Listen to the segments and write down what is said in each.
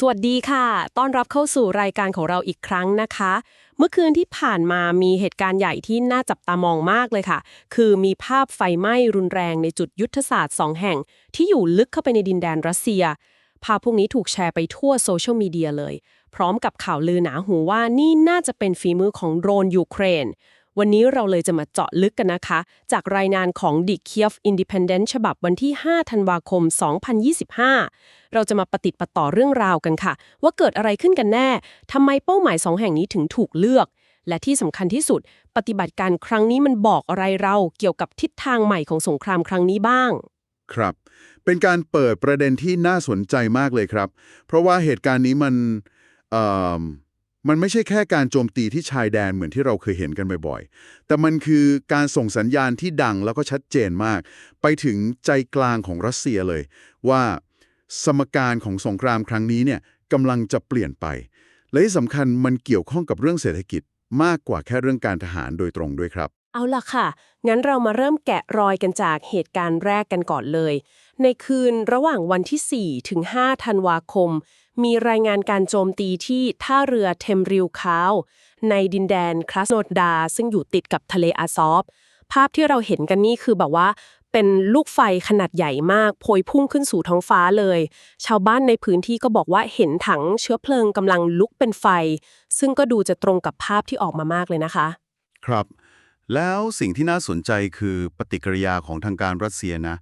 สวัสดีค่ะ ต้อนรับเข้าสู่รายการของเราอีกครั้งนะคะ เมื่อคืนที่ผ่านมามีเหตุการณ์ใหญ่ที่น่าจับตามองมากเลยค่ะ คือมีภาพไฟไหม้รุนแรงในจุดยุทธศาสตร์สองแห่ง ที่อยู่ลึกเข้าไปในดินแดนรัสเซีย ภาพพวกนี้ถูกแชร์ไปทั่วโซเชียลมีเดียเลย พร้อมกับข่าวลือหนาหูว่านี่น่าจะเป็นฝีมือของโดรนยูเครน วันนี้เราเลยจะมาเจาะลึกกันนะคะ จากรายงานของ The Kiev Independent ฉบับวันที่ 5 ธันวาคม 2025 เราจะมาปฏิดปต่อเรื่องราวกันค่ะ ว่าเกิดอะไรขึ้นกันแน่ทำไมเป้าหมายสองแห่งนี้ถึงถูกเลือก และที่สำคัญที่สุด ปฏิบัติการครั้งนี้มันบอกอะไรเราเกี่ยวกับทิศทางใหม่ของสงครามครั้งนี้บ้าง ครับ เป็นการเปิดประเด็นที่น่าสนใจมากเลยครับ เพราะว่าเหตุการณ์นี้มันเอ่อ มันไม่ใช่แค่การโจมตีที่ชายแดนเหมือนที่เราเคยเห็นกันบ่อยๆ แต่มันคือการส่งสัญญาณที่ดังแล้วก็ชัดเจนมาก ไปถึงใจกลางของรัสเซียเลย ว่าสมการของสงครามครั้งนี้เนี่ยกำลังจะเปลี่ยนไป และที่สำคัญมันเกี่ยวข้องกับเรื่องเศรษฐกิจมากกว่าแค่เรื่องการทหารโดยตรงด้วยครับ เอาล่ะค่ะ งั้นเรามาเริ่มแกะรอยกันจากเหตุการณ์แรกกันก่อนเลย ในคืนระหว่างวันที่ 4 ถึง 5 ธันวาคม มีรายงานการโจมตีที่ท่าเรือเทมริวคาว ในดินแดนคลาสโนดา ซึ่งอยู่ติดกับทะเลอาซอฟ ภาพที่เราเห็นกันนี่คือแบบว่าเป็นลูกไฟขนาดใหญ่มากโพยพุ่งขึ้นสู่ท้องฟ้าเลย ชาวบ้านในพื้นที่ก็บอกว่าเห็นถังเชื้อเพลิงกำลังลุกเป็นไฟ ซึ่งก็ดูจะตรงกับภาพที่ออกมามากเลยนะคะ ครับ แล้วสิ่งที่น่าสนใจคือปฏิกิริยาของทางการรัสเซียนะ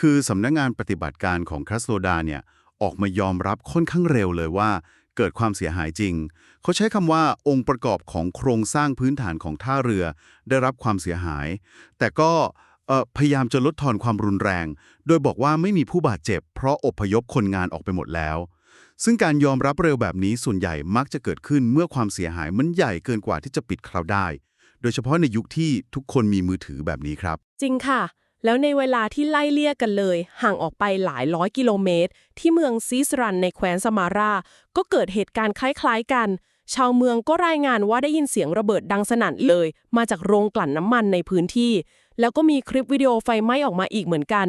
คือสำนักงงานปฏิบัติการของครัสโลดาเนี่ยออกมายอมรับค่อนข้างเร็วเลยว่าเกิดความเสียหายจริง เขาใช้คำว่าองค์ประกอบของโครงสร้างพื้นฐานของท่าเรือ ได้รับความเสียหาย แต่ก็พยายามจะลดทอนความรุนแรง โดยบอกว่าไม่มีผู้บาดเจ็บ เพราะอพยพคนงานออกไปหมดแล้ว ซึ่งการยอมรับเร็วแบบนี้ส่วนใหญ่มักจะเกิดขึ้นเมื่อความเสียหายมันใหญ่เกินกว่าที่จะปิดคราวได้ โดยเฉพาะในยุคที่ทุกคนมีมือถือแบบนี้ครับ จริงค่ะ แล้วในเวลาที่ไล่เลี่ยกันเลย ห่างออกไปหลายร้อยกิโลเมตร ที่เมืองซีสรันในแคว้นสมารา ก็เกิดเหตุการณ์คล้ายๆกัน ชาวเมืองก็รายงานว่าได้ยินเสียงระเบิดดังสนั่นเลย มาจากโรงกลั่นน้ำมันในพื้นที่ แล้วก็มีคลิปวิดีโอไฟไหม้ออกมาอีกเหมือนกัน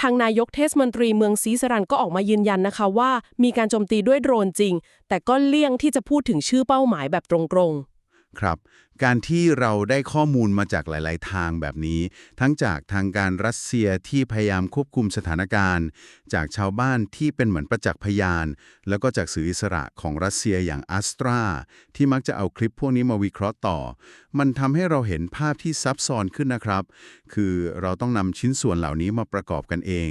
ทางนายกเทศมนตรีเมืองซีสรันก็ออกมายืนยันนะคะว่า มีการโจมตีด้วยโดรนจริง แต่ก็เลี่ยงที่จะพูดถึงชื่อเป้าหมายแบบตรงๆ ครับการที่เราได้ข้อมูลมาจากหลาย ๆ ทางแบบนี้ ทั้งจากทางการรัสเซียที่พยายามควบคุมสถานการณ์ จากชาวบ้านที่เป็นเหมือนประจักษ์พยาน แล้วก็จากสื่ออิสระของรัสเซียอย่างอัสตราที่มักจะเอาคลิปพวกนี้มาวิเคราะห์ต่อ มันทำให้เราเห็นภาพที่ซับซ้อนขึ้นนะครับ คือเราต้องนำชิ้นส่วนเหล่านี้มาประกอบกันเอง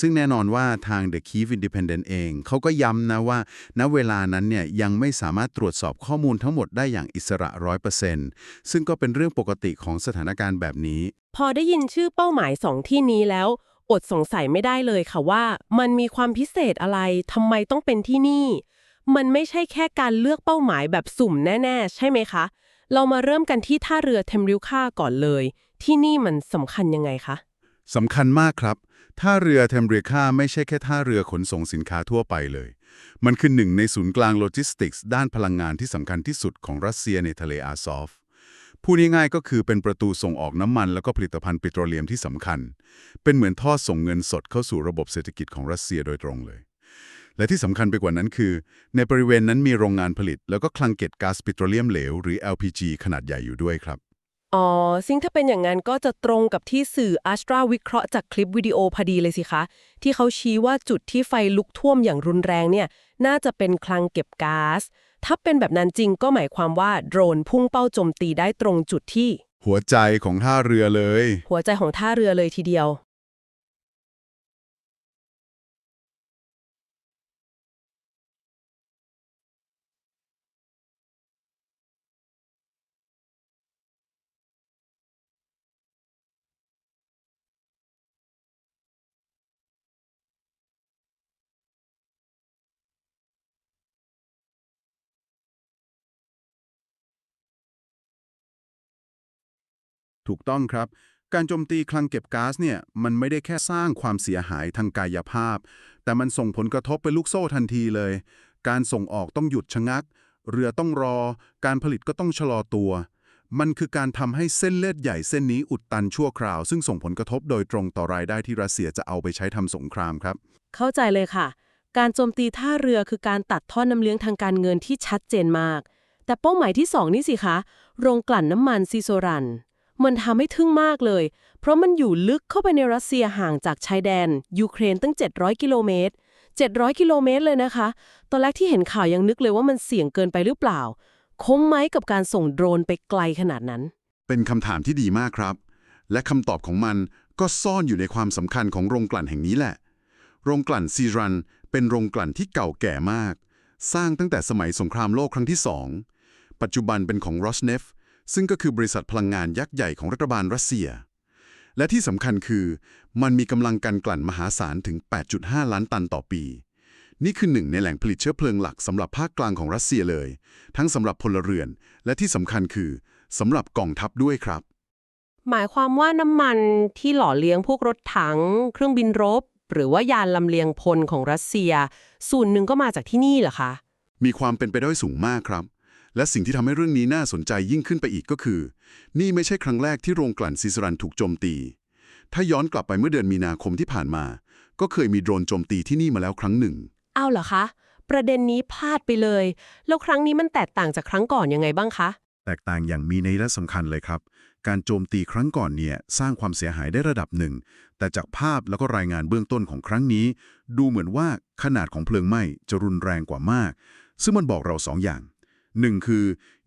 ซึ่งแน่นอนว่าทาง The Kiev Independent เองเขาก็ย้ำนะว่า ณเวลานั้นเนี่ยยังไม่สามารถตรวจสอบข้อมูลทั้งหมดได้อย่างอิสระ100%ซึ่งก็เป็นเรื่องปกติของสถานการณ์แบบนี้ พอได้ยินชื่อเป้าหมายสองที่นี้แล้ว อดสงสัยไม่ได้เลยค่ะว่า มันมีความพิเศษอะไรทำไมต้องเป็นที่นี่ มันไม่ใช่แค่การเลือกเป้าหมายแบบสุ่มแน่ๆ ใช่ไหมคะ เรามาเริ่มกันที่ท่าเรือเทมริวค่าก่อนเลย ที่นี่มันสำคัญยังไงคะสำคัญมากครับท่าเรือเทมเรียคาไม่ใช่แค่ท่าเรือขนส่งสินค้าทั่วไปเลย มันคือหนึ่งในศูนย์กลางโลจิสติกส์ด้านพลังงานที่สำคัญที่สุดของรัสเซียในทะเลอาซอฟพูดง่ายๆก็คือเป็นประตูส่งออกน้ำมันแล้วก็ผลิตภัณฑ์ปิโตรเลียมที่สำคัญ เป็นเหมือนท่อส่งเงินสดเข้าสู่ระบบเศรษฐกิจของรัสเซียโดยตรงเลย และที่สำคัญไปกว่านั้นคือ ในบริเวณนั้นมีโรงงานผลิต แล้วก็คลังเก็บก๊าซปิโตรเลียมเหลวหรือ LPG ขนาดใหญ่อยู่ด้วยครับ อ๋อ ซึ่งถ้าเป็นอย่างนั้นก็จะตรงกับที่สื่ออัสตราวิเคราะห์จากคลิปวิดีโอพอดีเลยสิคะ ที่เขาชี้ว่าจุดที่ไฟลุกท่วมอย่างรุนแรงเนี่ย น่าจะเป็นคลังเก็บก๊าซ ถ้าเป็นแบบนั้นจริงก็หมายความว่าโดรนพุ่งเป้าโจมตีได้ตรงจุดที่ หัวใจของท่าเรือเลย หัวใจของท่าเรือเลยทีเดียว ถูกต้องครับ การโจมตีคลังเก็บก๊าซเนี่ยมันไม่ได้แค่สร้างความเสียหายทางกายภาพ แต่มันส่งผลกระทบไปลูกโซ่ทันทีเลย การส่งออกต้องหยุดชะงัก เรือต้องรอ การผลิตก็ต้องชะลอตัว มันคือการทำให้เส้นเลือดใหญ่เส้นนี้อุดตันชั่วคราว ซึ่งส่งผลกระทบโดยตรงต่อรายได้ที่รัสเซียจะเอาไปใช้ทำสงครามครับ เข้าใจเลยค่ะ การโจมตีท่าเรือคือการตัดท่อน้ำเลี้ยงทางการเงินที่ชัดเจนมาก แต่เป้าหมายที่ 2 นี่สิคะ โรงกลั่นน้ำมันซิโซรัน มันทำให้ทึ่งมากเลย เพราะมันอยู่ลึกเข้าไปในรัสเซียห่างจากชายแดน ยูเครนตั้ง 700 กิโลเมตร 700 กิโลเมตรเลยนะคะ ตอนแรกที่เห็นข่าวยังนึกเลยว่ามันเสี่ยงเกินไปหรือเปล่า คุ้มไหมกับการส่งโดรนไปไกลขนาดนั้น เป็นคำถามที่ดีมากครับ และคำตอบของมันก็ซ่อนอยู่ในความสำคัญของโรงกลั่นแห่งนี้แหละ โรงกลั่นซีรัน เป็นโรงกลั่นที่เก่าแก่มาก สร้างตั้งแต่สมัยสงครามโลกครั้งที่สองปัจจุบันเป็นของ Rosneft ซึ่งก็คือบริษัทพลังงานยักษ์ใหญ่ของรัฐบาลรัสเซีย และที่สำคัญคือ มันมีกำลังการกลั่นมหาศาลถึง 8.5 ล้านตันต่อปี นี่คือหนึ่งในแหล่งผลิตเชื้อเพลิงหลักสำหรับภาคกลางของรัสเซียเลย ทั้งสำหรับพลเรือน และที่สำคัญคือสำหรับกองทัพด้วยครับ หมายความว่าน้ำมันที่หล่อเลี้ยงพวกรถถัง เครื่องบินรบ หรือว่ายานลำเลียงพลของรัสเซีย ส่วนหนึ่งก็มาจากที่นี่เหรอคะมีความเป็นไปได้สูงมากครับ และสิ่งที่ทำให้เรื่องนี้น่าสนใจยิ่งขึ้นไปอีกก็คือ นี่ไม่ใช่ครั้งแรกที่โรงกลั่นซิสรันถูกโจมตี ถ้าย้อนกลับไปเมื่อเดือนมีนาคมที่ผ่านมา ก็เคยมีโดรนโจมตีที่นี่มาแล้วครั้งหนึ่งอ้าวเหรอคะ ประเด็นนี้พลาดไปเลย แล้วครั้งนี้มันแตกต่างจากครั้งก่อนยังไงบ้างคะ แตกต่างอย่างมีนัยสำคัญเลยครับ การโจมตีครั้งก่อนเนี่ยสร้างความเสียหายได้ระดับหนึ่ง แต่จากภาพแล้วก็รายงานเบื้องต้นของครั้งนี้ ดูเหมือนว่าขนาดของเพลิงไหม้จะรุนแรงกว่ามาก ซึ่งมันบอกเราสองอย่าง หนึ่งคือ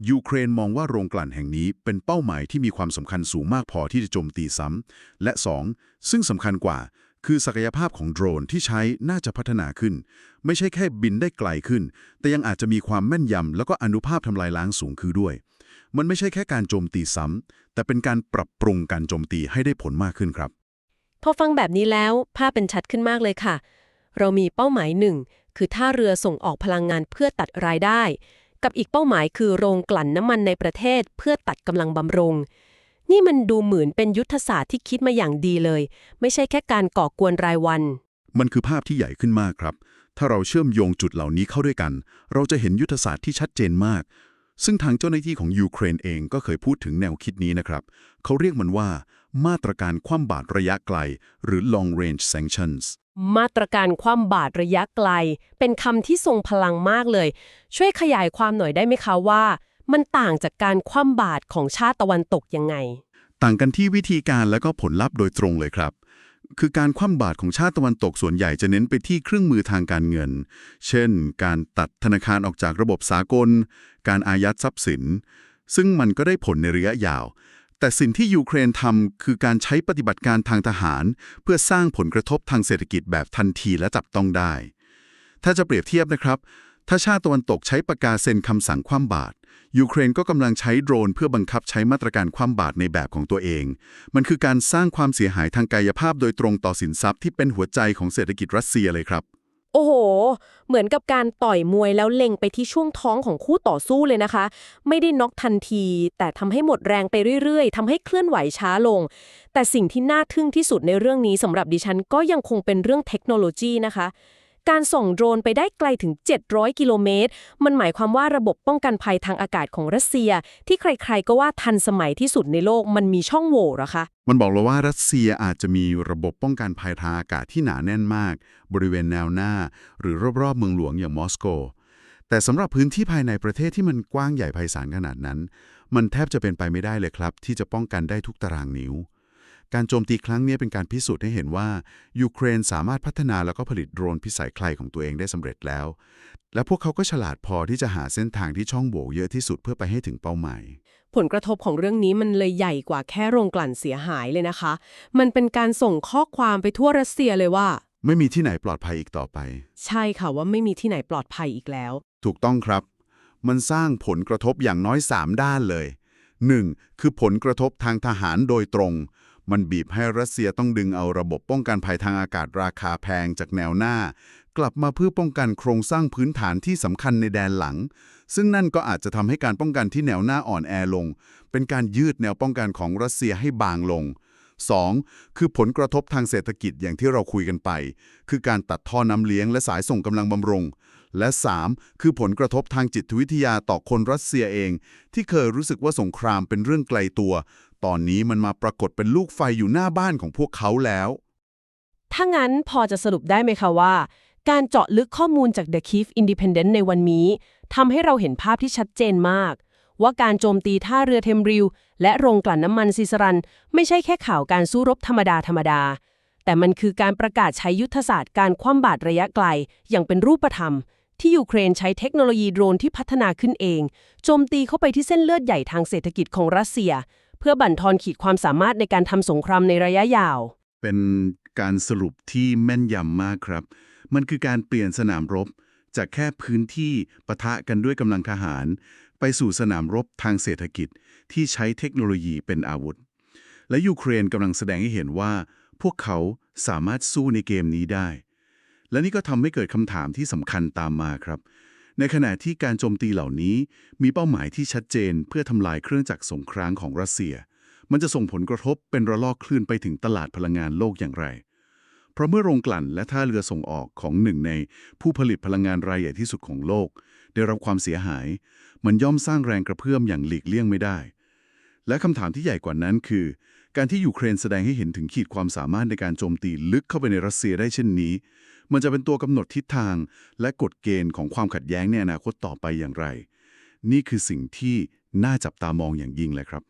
ยูเครนมองว่าโรงกลั่นแห่งนี้เป็นเป้าหมายที่มีความสำคัญสูงมากพอที่จะโจมตีซ้ำและสองซึ่งสำคัญกว่า คือศักยภาพของโดรนที่ใช้น่าจะพัฒนาขึ้น ไม่ใช่แค่บินได้ไกลขึ้น แต่ยังอาจจะมีความแม่นยำแล้วก็อนุภาพทำลายล้างสูงคือด้วย มันไม่ใช่แค่การโจมตีซ้ำแต่เป็นการปรับปรุงการโจมตีให้ได้ผลมากขึ้นครับพอฟังแบบนี้แล้วภาพเป็นชัดขึ้นมากเลยค่ะ เรามีเป้าหมายหนึ่งคือท่าเรือส่งออกพลังงานเพื่อตัดรายได้ กับอีกเป้าหมายคือโรงกลั่นน้ำมันในประเทศเพื่อตัดกำลังบำรุง นี่มันดูเหมือนเป็นยุทธศาสตร์ที่คิดมาอย่างดีเลย ไม่ใช่แค่การก่อกวนรายวัน มันคือภาพที่ใหญ่ขึ้นมากครับ ถ้าเราเชื่อมโยงจุดเหล่านี้เข้าด้วยกัน เราจะเห็นยุทธศาสตร์ที่ชัดเจนมาก ซึ่งทางเจ้าหน้าที่ของยูเครนเองก็เคยพูดถึงแนวคิดนี้นะครับ เขาเรียกมันว่า มาตรการคว่ำบาตรระยะไกล หรือ long range sanctions มาตรการคว่ำบาตรระยะไกล เป็นคำที่ทรงพลังมากเลย ช่วยขยายความหน่อยได้ไหมคะว่า มันต่างจากการคว่ำบาตรของชาติตะวันตกยังไง ต่างกันที่วิธีการและก็ผลลัพธ์โดยตรงเลยครับ คือการคว่ำบาตรของชาติตะวันตกส่วนใหญ่จะเน้นไปที่เครื่องมือทางการเงิน เช่น การตัดธนาคารออกจากระบบสากล การอายัดทรัพย์สิน ซึ่งมันก็ได้ผลในระยะยาว แต่สิ่งที่ยูเครนทำคือการใช้ปฏิบัติการทางทหาร เพื่อสร้างผลกระทบทางเศรษฐกิจแบบทันทีและจับต้องได้ ถ้าจะเปรียบเทียบนะครับ ถ้าชาติตะวันตกใช้ประกาศเซ็นคำสั่งคว่ำบาตรยูเครนก็กำลังใช้โดรนเพื่อบังคับใช้มาตรการคว่ำบาตรในแบบของตัวเอง มันคือการสร้างความเสียหายทางกายภาพโดยตรงต่อสินทรัพย์ที่เป็นหัวใจของเศรษฐกิจรัสเซียเลยครับ โอ้โห เหมือนกับการต่อยมวยแล้วเล็งไปที่ช่วงท้องของคู่ต่อสู้เลยนะคะ ไม่ได้น็อกทันที แต่ทำให้หมดแรงไปเรื่อย ๆทำให้เคลื่อนไหวช้าลง แต่สิ่งที่น่าทึ่งที่สุดในเรื่องนี้สำหรับดิฉันก็ยังคงเป็นเรื่องเทคโนโลยีนะคะ การส่งโดรนไปได้ไกลถึง 700 กิโลเมตร มันหมายความว่าระบบป้องกันภัยทางอากาศของรัสเซีย ที่ใครๆก็ว่าทันสมัยที่สุดในโลกมันมีช่องโหว่หรอคะ มันบอกเราว่ารัสเซียอาจจะมีระบบป้องกันภัยทางอากาศที่หนาแน่นมาก บริเวณแนวหน้า หรือรอบๆเมืองหลวงอย่างมอสโก แต่สำหรับพื้นที่ภายในประเทศที่มันกว้างใหญ่ไพศาลขนาดนั้น มันแทบจะเป็นไปไม่ได้เลยครับ ที่จะป้องกันได้ทุกตารางนิ้ว การโจมตีครั้งนี้เป็นการพิสูจน์ให้เห็นว่า ยูเครนสามารถพัฒนาแล้วก็ผลิตโดรนพิสัยไกลของตัวเองได้สำเร็จแล้ว และพวกเขาก็ฉลาดพอที่จะหาเส้นทางที่ช่องโหว่เยอะที่สุดเพื่อไปให้ถึงเป้าหมาย ผลกระทบของเรื่องนี้มันเลยใหญ่กว่าแค่โรงกลั่นเสียหายเลยนะคะ มันเป็นการส่งข้อความไปทั่วรัสเซียเลยว่า ไม่มีที่ไหนปลอดภัยอีกต่อไป ใช่ค่ะว่าไม่มีที่ไหนปลอดภัยอีกแล้ว ถูกต้องครับ มันสร้างผลกระทบอย่างน้อย 3 ด้านเลย 1. คือผลกระทบทางทหารโดยตรง มันบีบให้รัสเซียต้องดึงเอาระบบป้องกันภัยทางอากาศราคาแพงจากแนวหน้า กลับมาเพื่อป้องกันโครงสร้างพื้นฐานที่สำคัญในแดนหลัง ซึ่งนั่นก็อาจจะทำให้การป้องกันที่แนวหน้าอ่อนแอลง เป็นการยืดแนวป้องกันของรัสเซียให้บางลง 2. คือผลกระทบทางเศรษฐกิจอย่างที่เราคุยกันไป คือการตัดท่อน้ำเลี้ยงและสายส่งกำลังบำรุง และ 3. คือผลกระทบทางจิตวิทยาต่อคนรัสเซียเอง ที่เคยรู้สึกว่าสงครามเป็นเรื่องไกลตัว ตอนนี้มันมาปรากฏเป็นลูกไฟอยู่หน้าบ้านของพวกเขาแล้ว ถ้างั้นพอจะสรุปได้ไหมคะว่า การเจาะลึกข้อมูลจาก The Kiev Independent ในวันนี้ทำให้เราเห็นภาพที่ชัดเจนมาก ว่าการโจมตีท่าเรือเทมริว และโรงกลั่นน้ำมันซิสรัน ไม่ใช่แค่ข่าวการสู้รบธรรมดาธรรมดา แต่มันคือการประกาศใช้ยุทธศาสตร์การคว่ำบาตรระยะไกล อย่างเป็นรูปธรรมที่ยูเครนใช้เทคโนโลยีโดรนที่พัฒนาขึ้นเอง โจมตีเข้าไปที่เส้นเลือดใหญ่ทางเศรษฐกิจของรัสเซีย เพื่อบั่นทอนขีดความสามารถในการทำสงครามในระยะยาว เป็นการสรุปที่แม่นยำมากครับ มันคือการเปลี่ยนสนามรบ จากแค่พื้นที่ปะทะกันด้วยกำลังทหาร ไปสู่สนามรบทางเศรษฐกิจที่ใช้เทคโนโลยีเป็นอาวุธ และยูเครนกำลังแสดงให้เห็นว่า พวกเขาสามารถสู้ในเกมนี้ได้ และนี่ก็ทำให้เกิดคำถามที่สำคัญตามมาครับ ในขณะที่การโจมตีเหล่านี้มีเป้าหมายที่ชัดเจนเพื่อทำลายเครื่องจักรสงครามของรัสเซีย มันจะส่งผลกระทบเป็นระลอกคลื่นไปถึงตลาดพลังงานโลกอย่างไร เพราะเมื่อโรงกลั่นและท่าเรือส่งออกของหนึ่งในผู้ผลิตพลังงานรายใหญ่ที่สุดของโลก ได้รับความเสียหาย มันย่อมสร้างแรงกระเพื่อมอย่างหลีกเลี่ยงไม่ได้ และคำถามที่ใหญ่กว่านั้นคือ การที่ยูเครนแสดงให้เห็นถึงขีดความสามารถในการโจมตีลึกเข้าไปในรัสเซียได้เช่นนี้ มันจะเป็นตัวกำหนดทิศทาง และกฎเกณฑ์ของความขัดแย้งในอนาคตต่อไปอย่างไร นี่คือสิ่งที่น่าจับตามองอย่างยิ่งเลยครับ